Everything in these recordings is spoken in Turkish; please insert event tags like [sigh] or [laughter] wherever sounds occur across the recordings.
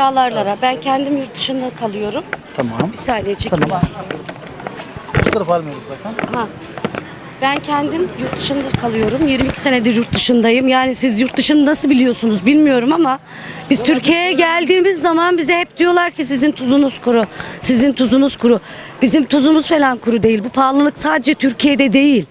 Kiralarlara. Ben kendim yurt dışında kalıyorum. Tamam. Bir saniye çekin. Tamam. Bu tarafa almıyoruz zaten. Ha. Ben kendim yurt dışında kalıyorum. 22 senedir yurt dışındayım. Yani siz yurt dışını nasıl biliyorsunuz bilmiyorum ama biz Türkiye'ye geldiğimiz zaman bize hep diyorlar ki sizin tuzunuz kuru. Sizin tuzunuz kuru. Bizim tuzumuz falan kuru değil. Bu pahalılık sadece Türkiye'de değil.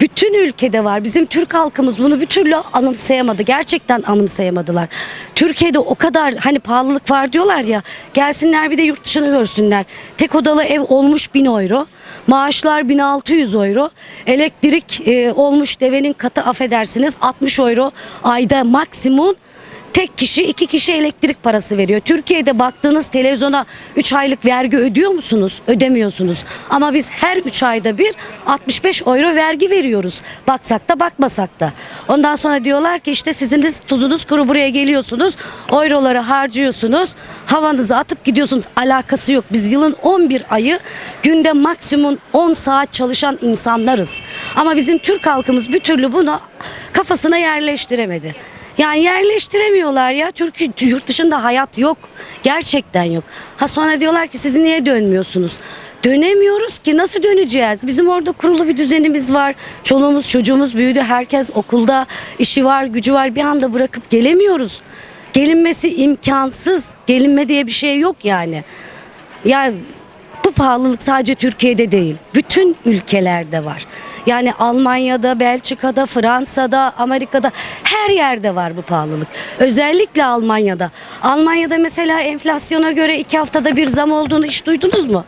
Bütün ülkede var. Bizim Türk halkımız bunu bir türlü anımsayamadı. Gerçekten anımsayamadılar. Türkiye'de o kadar hani pahalılık var diyorlar ya. Gelsinler bir de yurt dışını görsünler. Tek odalı ev olmuş 1000 euro. Maaşlar 1600 euro. Elektrik e, olmuş devenin katı affedersiniz 60 euro. Ayda maksimum Tek kişi iki kişi elektrik parası veriyor. Türkiye'de baktığınız televizyona 3 aylık vergi ödüyor musunuz? Ödemiyorsunuz. Ama biz her 3 ayda bir 65 euro vergi veriyoruz. Baksak da bakmasak da. Ondan sonra diyorlar ki işte sizin tuzunuz kuru buraya geliyorsunuz. Euroları harcıyorsunuz. Havanızı atıp gidiyorsunuz. Alakası yok. Biz yılın 11 ayı günde maksimum 10 saat çalışan insanlarız. Ama bizim Türk halkımız bir türlü bunu kafasına yerleştiremedi. Yani yerleştiremiyorlar ya. Türkiye yurt dışında hayat yok. Gerçekten yok. Ha sonra diyorlar ki siz niye dönmüyorsunuz? Dönemiyoruz ki nasıl döneceğiz? Bizim orada kurulu bir düzenimiz var. Çoluğumuz çocuğumuz büyüdü. Herkes okulda işi var, gücü var. Bir anda bırakıp gelemiyoruz. Gelinmesi imkansız. Gelinme diye bir şey yok yani. Ya bu pahalılık sadece Türkiye'de değil. Bütün ülkelerde var. Yani Almanya'da, Belçika'da, Fransa'da, Amerika'da her yerde var bu pahalılık. Özellikle Almanya'da. Almanya'da mesela enflasyona göre iki haftada bir zam olduğunu hiç duydunuz mu?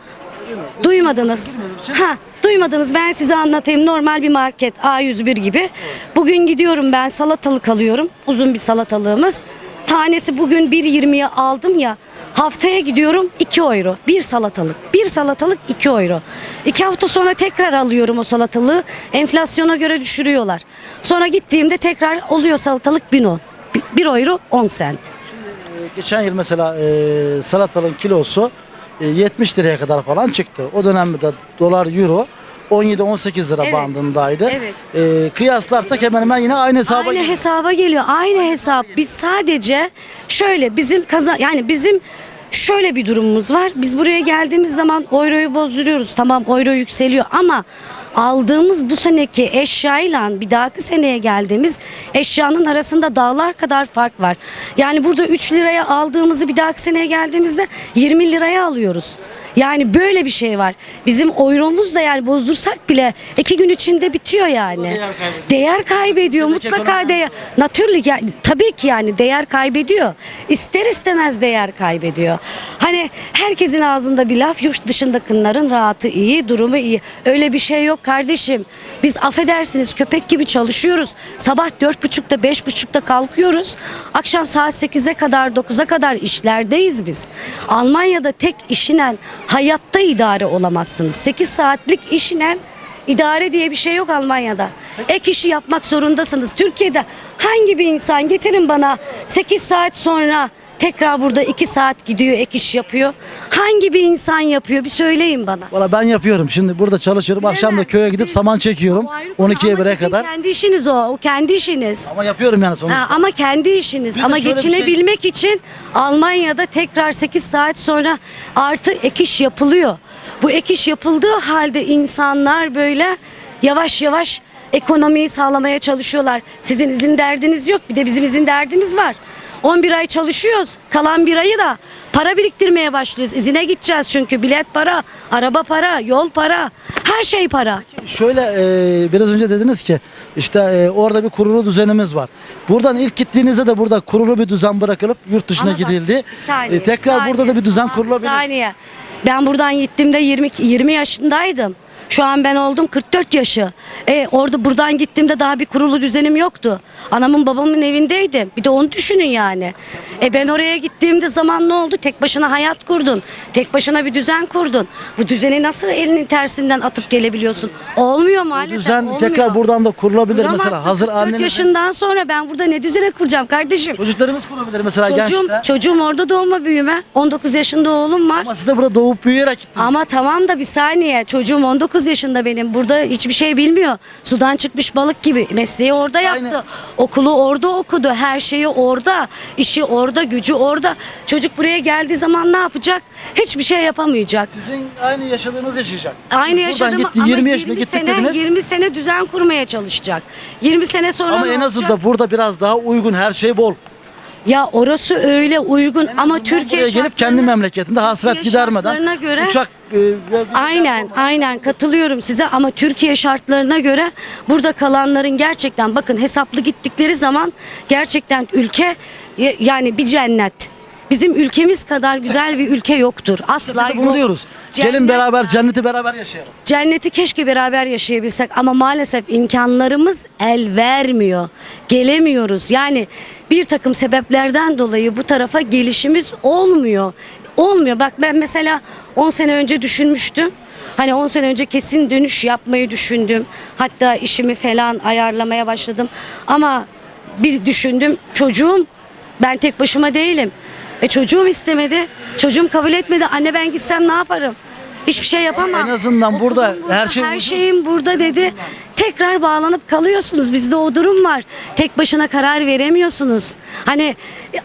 Duymadınız. Ha, duymadınız. Ben size anlatayım. Normal bir market A101 gibi. Bugün gidiyorum ben salatalık alıyorum. Uzun bir salatalığımız. Tanesi bugün 1.20'ye aldım ya. Haftaya gidiyorum 2 euro. Bir salatalık. Bir salatalık 2 euro. 2 hafta sonra tekrar alıyorum o salatalığı. Enflasyona göre düşürüyorlar. Sonra gittiğimde tekrar oluyor salatalık 1010. 1 euro 10 sent. Ee, Geçen yıl mesela e, salatalığın kilosu e, 70 liraya kadar falan çıktı. O dönemde de dolar euro 17-18 lira Evet. bandındaydı. Evet. E, kıyaslarsak hemen hemen yine aynı hesaba Aynı geliyor. hesaba geliyor. Aynı hesap. Biz sadece şöyle bizim kaza yani bizim şöyle bir durumumuz var. Biz buraya geldiğimiz zaman euroyu bozduruyoruz. Tamam euro yükseliyor ama aldığımız bu seneki eşyayla bir dahaki seneye geldiğimiz eşyanın arasında dağlar kadar fark var. Yani burada 3 liraya aldığımızı bir dahaki seneye geldiğimizde 20 liraya alıyoruz. Yani böyle bir şey var. Bizim euromuz da yani bozdursak bile iki gün içinde bitiyor yani. değer kaybediyor. Değer kaybediyor mutlaka değer. Natürlük yani tabii ki yani değer kaybediyor. İster istemez değer kaybediyor. Hani herkesin ağzında bir laf yurt dışındakilerin rahatı iyi, durumu iyi. Öyle bir şey yok kardeşim. Biz affedersiniz köpek gibi çalışıyoruz. Sabah dört buçukta beş buçukta kalkıyoruz. Akşam saat 8'e kadar 9'a kadar işlerdeyiz biz. Almanya'da tek işinen hayatta idare olamazsınız. 8 saatlik işinen İdare diye bir şey yok Almanya'da. Ek işi yapmak zorundasınız. Türkiye'de hangi bir insan getirin bana 8 saat sonra tekrar burada 2 saat gidiyor ek iş yapıyor. Hangi bir insan yapıyor bir söyleyin bana. Valla ben yapıyorum. Şimdi burada çalışıyorum. Akşam da köye gidip saman çekiyorum. O ayrı konu 12'ye ama 1'e sizin kadar. Kendi işiniz o. O kendi işiniz. Ama yapıyorum yani sonuçta. Ha, ama kendi işiniz. De ama şöyle bir şey- geçinebilmek için Almanya'da tekrar 8 saat sonra artı ek iş yapılıyor. Bu ek iş yapıldığı halde insanlar böyle yavaş yavaş ekonomiyi sağlamaya çalışıyorlar. Sizin izin derdiniz yok. Bir de bizim izin derdimiz var. 11 ay çalışıyoruz. Kalan bir ayı da para biriktirmeye başlıyoruz. İzine gideceğiz çünkü bilet para, araba para, yol para, her şey para. Şöyle e, biraz önce dediniz ki işte e, orada bir kurulu düzenimiz var. Buradan ilk gittiğinizde de burada kurulu bir düzen bırakılıp yurt dışına Ama bak, gidildi. bir saniye, E, tekrar bir burada da bir düzen Tamam, kurulabilir. Saniye. Ben buradan gittiğimde 20 20 yaşındaydım. Şu an ben oldum 44 yaşı. E, orada buradan gittiğimde daha bir kurulu düzenim yoktu. Anamın babamın evindeydim. Bir de onu düşünün yani. E ben oraya gittiğimde zaman ne oldu? Tek başına hayat kurdun. Tek başına bir düzen kurdun. Bu düzeni nasıl elinin tersinden atıp gelebiliyorsun? Olmuyor Bu maalesef. düzen olmuyor. tekrar buradan da kurulabilir Kuramazsın. mesela. Hazır 44 anneniz yaşından sonra ben burada ne düzene kuracağım kardeşim? çocuklarımız kurabilir mesela Çocuğum, gençse. çocuğum orada doğma büyüme. 19 yaşında oğlum var. Ama siz de burada doğup büyüyerek gittiniz. Ama tamam da bir saniye. Çocuğum 19 19 yaşında benim. Burada hiçbir şey bilmiyor. Sudan çıkmış balık gibi. Mesleği orada yaptı. Aynen. Okulu orada okudu. Her şeyi orada. işi orada, gücü orada. Çocuk buraya geldiği zaman ne yapacak? Hiçbir şey yapamayacak. Sizin aynı yaşadığınız yaşayacak. Aynı yaşadım gitti, ama 20 yaşında 20 gittik sene, dediniz. 20 sene düzen kurmaya çalışacak. 20 sene sonra Ama en azından burada biraz daha uygun her şey bol. Ya orası öyle uygun ama Türkiye buraya gelip kendi şartlarına- memleketinde hasret Türkiye gidermeden göre uçak e, ve Aynen, aynen katılıyorum size ama Türkiye şartlarına göre burada kalanların gerçekten bakın hesaplı gittikleri zaman gerçekten ülke y- yani bir cennet. Bizim ülkemiz kadar güzel bir ülke yoktur. Asla Biz de bunu yok. diyoruz. Cennet Gelin beraber cenneti beraber yaşayalım. Cenneti keşke beraber yaşayabilsek ama maalesef imkanlarımız el vermiyor. Gelemiyoruz. Yani bir takım sebeplerden dolayı bu tarafa gelişimiz olmuyor. Olmuyor. Bak ben mesela 10 sene önce düşünmüştüm. Hani 10 sene önce kesin dönüş yapmayı düşündüm. Hatta işimi falan ayarlamaya başladım. Ama bir düşündüm çocuğum ben tek başıma değilim. E çocuğum istemedi. Çocuğum kabul etmedi. Anne ben gitsem ne yaparım? Hiçbir şey yapamam. En azından burada Okulum her şey her şeyim burada dedi. Tekrar bağlanıp kalıyorsunuz. Bizde o durum var. Tek başına karar veremiyorsunuz. Hani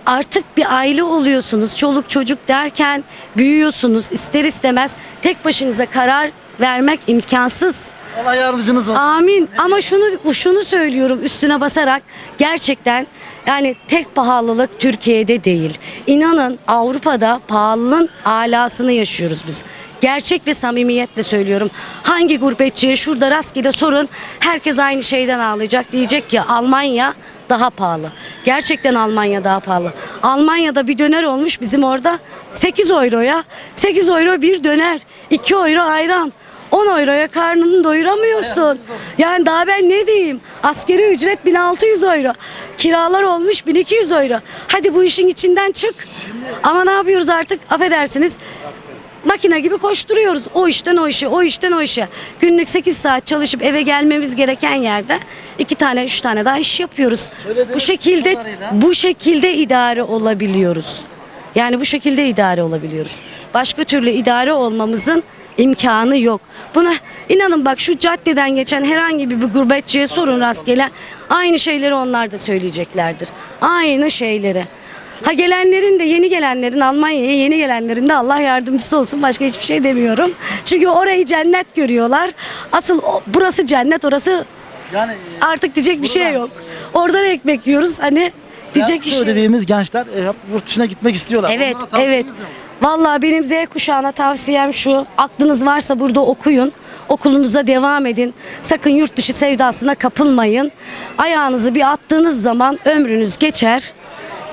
artık bir aile oluyorsunuz. Çoluk çocuk derken büyüyorsunuz. İster istemez tek başınıza karar vermek imkansız. Allah yardımcınız olsun. Amin. Ama şunu şunu söylüyorum üstüne basarak gerçekten yani tek pahalılık Türkiye'de değil. İnanın Avrupa'da pahalılığın alasını yaşıyoruz biz. Gerçek ve samimiyetle söylüyorum. Hangi gurbetçiye şurada rastgele sorun herkes aynı şeyden ağlayacak. Diyecek ki Almanya daha pahalı. Gerçekten Almanya daha pahalı. Almanya'da bir döner olmuş bizim orada 8 euroya. 8 euro bir döner. 2 euro ayran. 10 euroya karnını doyuramıyorsun. Yani daha ben ne diyeyim? Askeri ücret 1600 euro. Kiralar olmuş 1200 euro. Hadi bu işin içinden çık. Ama ne yapıyoruz artık? Affedersiniz. Makine gibi koşturuyoruz. O işten o işe, o işten o işe. Günlük 8 saat çalışıp eve gelmemiz gereken yerde iki tane, üç tane daha iş yapıyoruz. Söylediğiniz Bu şekilde bu şekilde idare olabiliyoruz. Yani bu şekilde idare olabiliyoruz. Başka türlü idare olmamızın imkanı yok. Buna inanın bak şu caddeden geçen herhangi bir gurbetçiye sorun rastgele aynı şeyleri onlar da söyleyeceklerdir. Aynı şeyleri. Ha gelenlerin de yeni gelenlerin Almanya'ya yeni gelenlerin de Allah yardımcısı olsun başka hiçbir şey demiyorum. Çünkü orayı cennet görüyorlar. Asıl o- burası cennet orası Yani e, artık diyecek bir şey yok. Oradan ekmek yiyoruz hani diyecek bir şey dediğimiz gençler e, yurt dışına gitmek istiyorlar. Evet, evet. Vallahi benim Z kuşağına tavsiyem şu. Aklınız varsa burada okuyun. Okulunuza devam edin. Sakın yurt dışı sevdasına kapılmayın. Ayağınızı bir attığınız zaman ömrünüz geçer.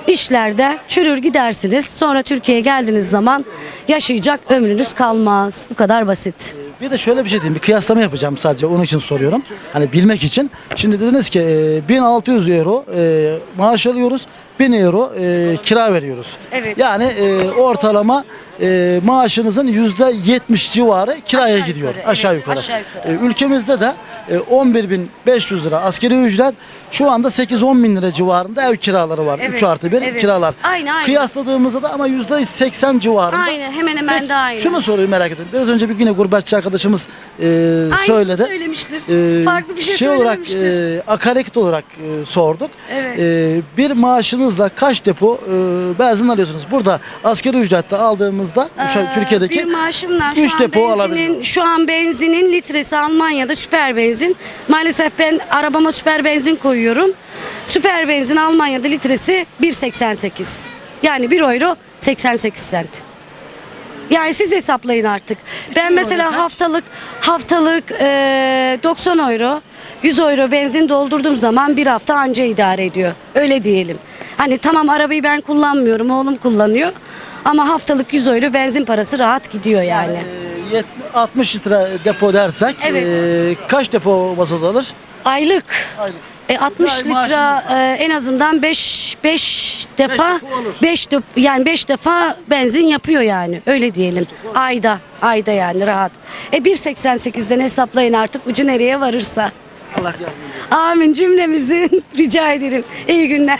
İşlerde çürür gidersiniz. Sonra Türkiye'ye geldiğiniz zaman yaşayacak ömrünüz kalmaz. Bu kadar basit. Bir de şöyle bir şey diyeyim. Bir kıyaslama yapacağım sadece. Onun için soruyorum. Hani bilmek için. Şimdi dediniz ki e, 1600 euro e, maaş alıyoruz. 1000 euro e, kira veriyoruz. Evet. Yani e, ortalama e, maaşınızın %70 civarı kiraya Aşağı gidiyor. yukarı, aşağı evet, yukarı. aşağı yukarı. E, ülkemizde de e, 11.500 lira askeri ücret. Şu anda 8-10 bin lira civarında ev kiraları var. Evet, 3 artı 1 evet. kiralar. Aynı, aynı. Kıyasladığımızda da ama %80 civarında. Aynı hemen hemen Peki, de aynı. Şunu soruyu merak ettim. Biraz önce bir yine gurbetçi arkadaşımız e, Aynısını söyledi. söylemiştir. E, Farklı bir şey, olarak söylememiştir. e, akaryakıt olarak e, sorduk. Evet. E, bir maaşınızla kaç depo e, benzin alıyorsunuz? Burada asgari ücrette şu an Ee, Türkiye'deki bir maaşımla şu 3 an depo benzinin, alabiliyorum. şu an benzinin litresi Almanya'da süper benzin. Maalesef ben arabama süper benzin koyuyorum. Süper benzin Almanya'da litresi 1.88. Yani 1 euro 88 sent. Yani siz hesaplayın artık. Ben mesela haftalık haftalık eee, 90 euro 100 euro benzin doldurduğum zaman bir hafta anca idare ediyor. Öyle diyelim. Hani tamam arabayı ben kullanmıyorum oğlum kullanıyor. Ama haftalık 100 euro benzin parası rahat gidiyor yani. E, yet- 60 litre depo dersek Evet. e, kaç depo mazot alır? Aylık. Aylık. E 60 Ay, litre e, en azından 5 5 defa depo olur. 5 yani 5 defa benzin yapıyor yani. Öyle diyelim. Ayda. Ayda yani rahat. E 1.88'den hesaplayın artık ucu nereye varırsa. Allah yardımcınız olsun. Amin cümlemizin [laughs] rica ederim. İyi günler.